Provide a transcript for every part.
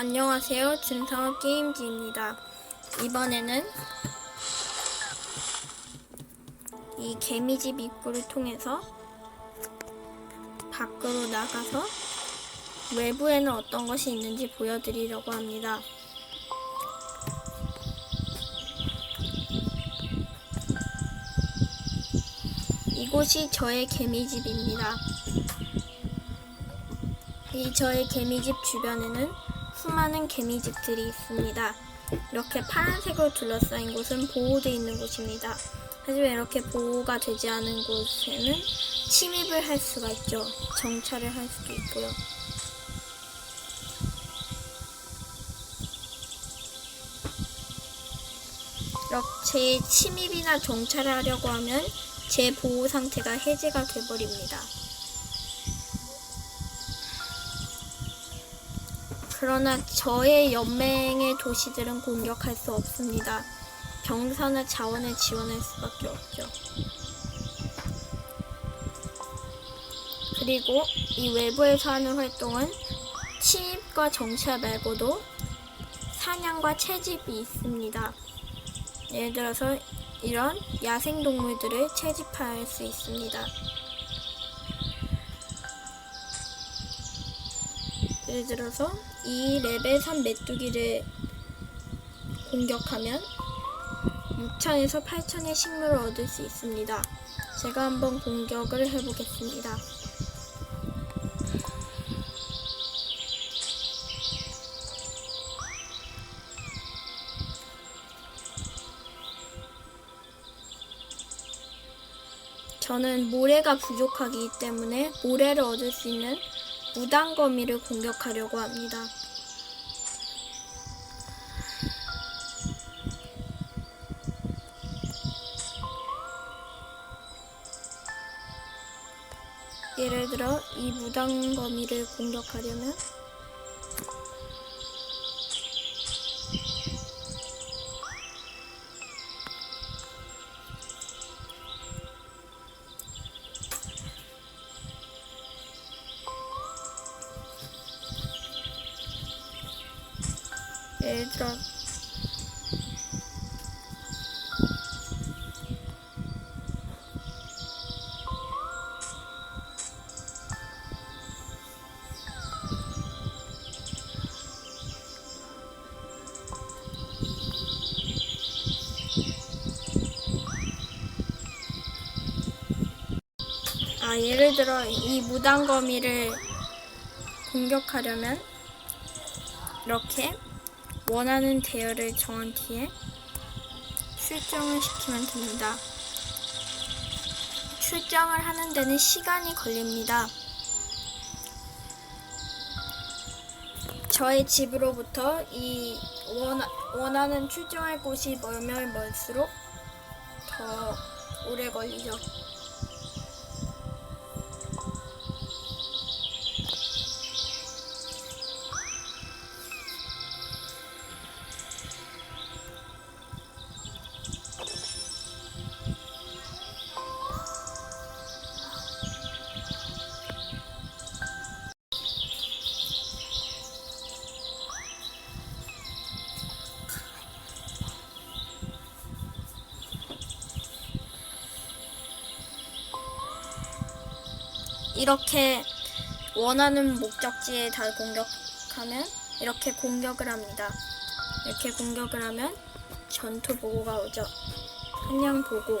안녕하세요. 진성업 게임즈입니다. 이번에는 이 개미집 입구를 통해서 밖으로 나가서 외부에는 어떤 것이 있는지 보여드리려고 합니다. 이곳이 저의 개미집입니다. 이 저의 개미집 주변에는 수많은 개미집들이 있습니다. 이렇게 파란색으로 둘러싸인 곳은 보호되어 있는 곳입니다. 하지만 이렇게 보호가 되지 않은 곳에는 침입을 할 수가 있죠. 정찰을 할 수도 있고요. 이렇게 침입이나 정찰을 하려고 하면 제 보호 상태가 해제가 돼버립니다. 그러나 저의 연맹의 도시들은 공격할 수 없습니다. 병사나 자원을 지원할 수밖에 없죠. 그리고 이 외부에서 하는 활동은 침입과 정찰 말고도 사냥과 채집이 있습니다. 예를 들어서 이런 야생 동물들을 채집할 수 있습니다. 예를 들어서 이 레벨 3 메뚜기를 공격하면 6천에서 8천의 식물을 얻을 수 있습니다. 제가 한번 공격을 해보겠습니다. 저는 모래가 부족하기 때문에 모래를 얻을 수 있는 무당거미를 공격하려고 합니다. 예를 들어 이 무당거미를 공격하려면 들어 아 예를 들어 이 무당거미를 공격하려면 이렇게 원하는 대열을 정한 뒤에 출정을 시키면 됩니다. 출정을 하는 데는 시간이 걸립니다. 저의 집으로부터 이 원, 원하는 출정할 곳이 멀면 멀수록 더 오래 걸리죠. 이렇게 원하는 목적지에 다 공격하면 이렇게 공격을 합니다. 이렇게 공격을 하면 전투 보고가 오죠. 한양 보고.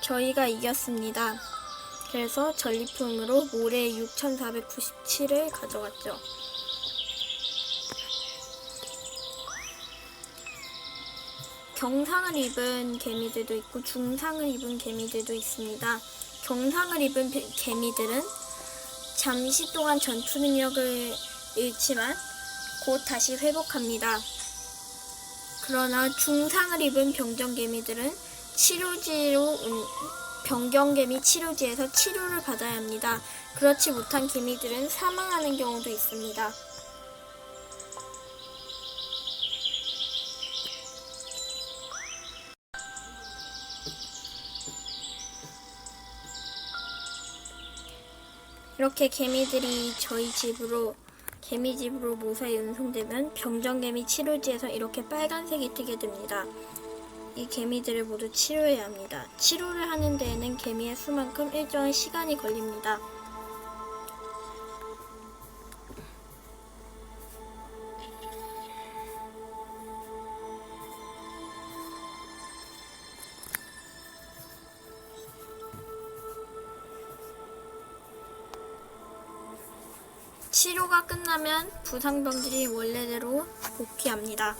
저희가 이겼습니다. 그래서 전리품으로 모래 6497을 가져갔죠. 경상을 입은 개미들도 있고 중상을 입은 개미들도 있습니다. 경상을 입은 개- 개미들은 잠시 동안 전투 능력을 잃지만 곧 다시 회복합니다. 그러나 중상을 입은 병정 개미들은 치료지로 운- 병경개미 치료지에서 치료를 받아야 합니다. 그렇지 못한 개미들은 사망하는 경우도 있습니다. 이렇게 개미들이 저희 집으로 개미 집으로 무사히 운송되면 병정개미 치료지에서 이렇게 빨간색이 뜨게 됩니다. 이 개미들을 모두 치료해야 합니다. 치료를 하는 데에는 개미의 수만큼 일정한 시간이 걸립니다. 치료가 끝나면 부상병들이 원래대로 복귀합니다.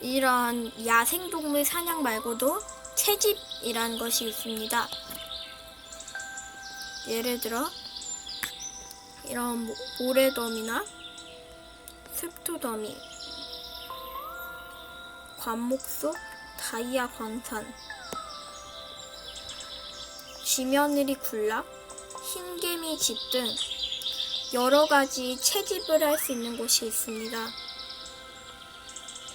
이런 야생동물 사냥 말고도 채집이라는 것이 있습니다. 예를 들어 이런 모- 모래더미나 습토더미, 관목속 다이아 광산, 쥐며느리 군락, 흰개미 집 등 여러 가지 채집을 할 수 있는 곳이 있습니다.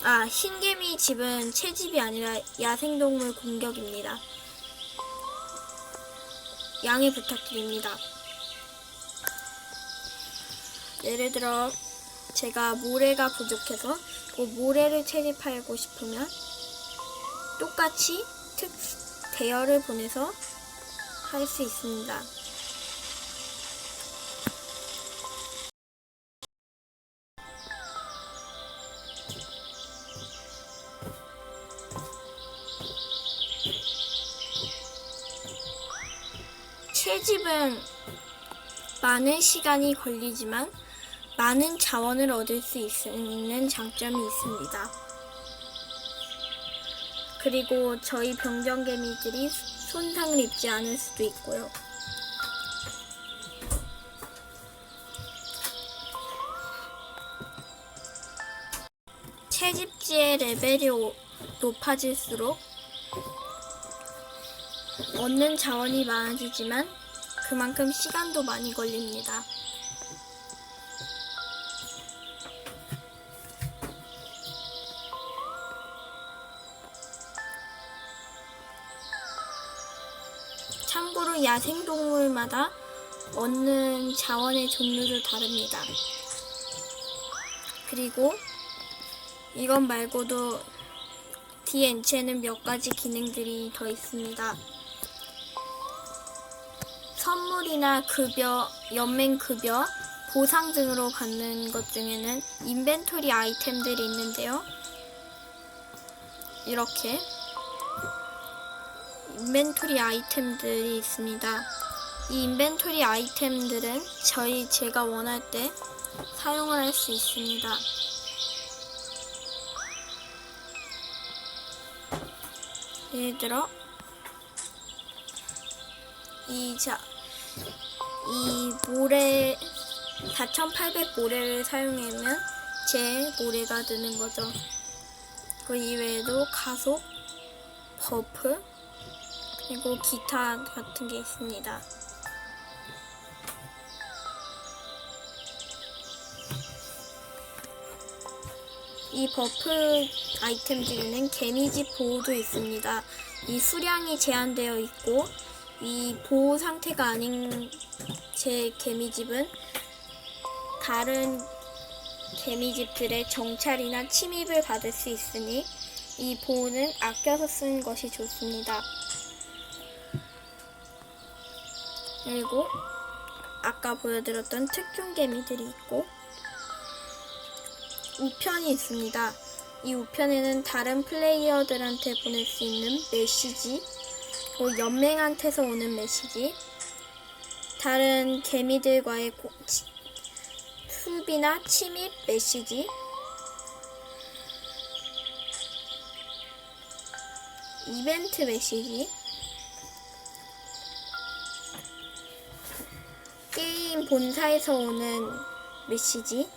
아, 흰개미 집은 채집이 아니라 야생동물 공격입니다. 양해 부탁드립니다. 예를 들어 제가 모래가 부족해서 그 모래를 채집하고 싶으면 똑같이 특 대여를 보내서 할 수 있습니다. 채집은 많은 시간이 걸리지만 많은 자원을 얻을 수 있는 장점이 있습니다. 그리고 저희 병정개미들이 손상을 입지 않을 수도 있고요. 채집지의 레벨이 오- 높아질수록 얻는 자원이 많아지지만 그만큼 시간도 많이 걸립니다. 참고로 야생동물마다 얻는 자원의 종류도 다릅니다. 그리고 이것 말고도 DNC에는 몇 가지 기능들이 더 있습니다. 선물이나 급여, 연맹 급여, 보상 등으로 받는 것 중에는 인벤토리 아이템들이 있는데요. 이렇게 인벤토리 아이템들이 있습니다. 이 인벤토리 아이템들은 저희 제가 원할 때 사용을 할 수 있습니다. 예를 들어 이 자, 이 모래 4,800 모래를 사용하면 제 모래가 되는 거죠. 그 이외에도 가속, 버프, 그리고 기타 같은 게 있습니다. 이 버프 아이템 중에는 개미집 보호도 있습니다. 이 수량이 제한되어 있고 이 보호 상태가 아닌 제 개미집은 다른 개미집들의 정찰이나 침입을 받을 수 있으니 이 보호는 아껴서 쓰는 것이 좋습니다. 그리고 아까 보여드렸던 특종 개미들이 있고 우편이 있습니다. 이 우편에는 다른 플레이어들한테 보낼 수 있는 메시지, 또 연맹한테서 오는 메시지, 다른 개미들과의 고- 치- 수비나 침입 메시지, 이벤트 메시지, 게임 본사에서 오는 메시지,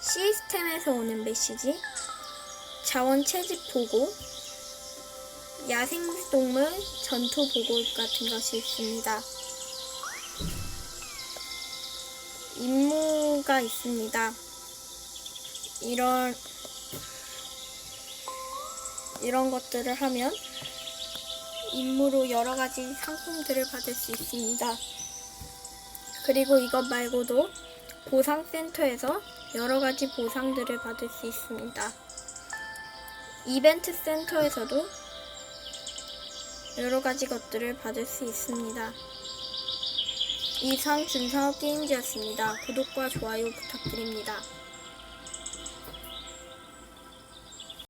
시스템에서 오는 메시지, 자원 채집 보고, 야생동물 전투 보고 같은 것이 있습니다. 임무가 있습니다. 이런 이런 것들을 하면 임무로 여러 가지 상품들을 받을 수 있습니다. 그리고 이것 말고도 보상센터에서 여러 가지 보상들을 받을 수 있습니다. 이벤트 센터에서도 여러 가지 것들을 받을 수 있습니다. 이상 준상업 게임즈였습니다. 구독과 좋아요 부탁드립니다.